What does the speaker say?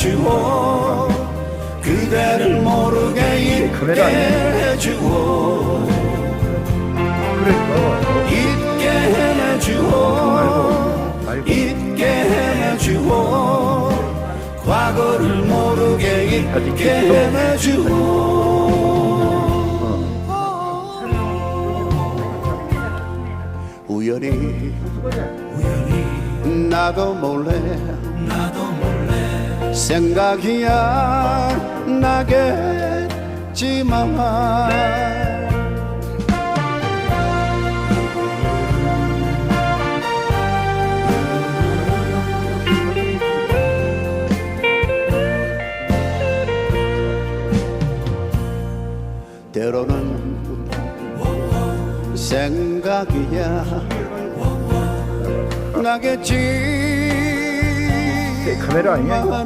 해주오 그대를 모르게 봐봐 있게 해주오 말고. 있게 해주오 과거를 모르게 아직 있게 있어. 해주오 우연히 나도 몰래 생각이야 나겠지만 때로는 생각이야 나겠지 카메라 아니야?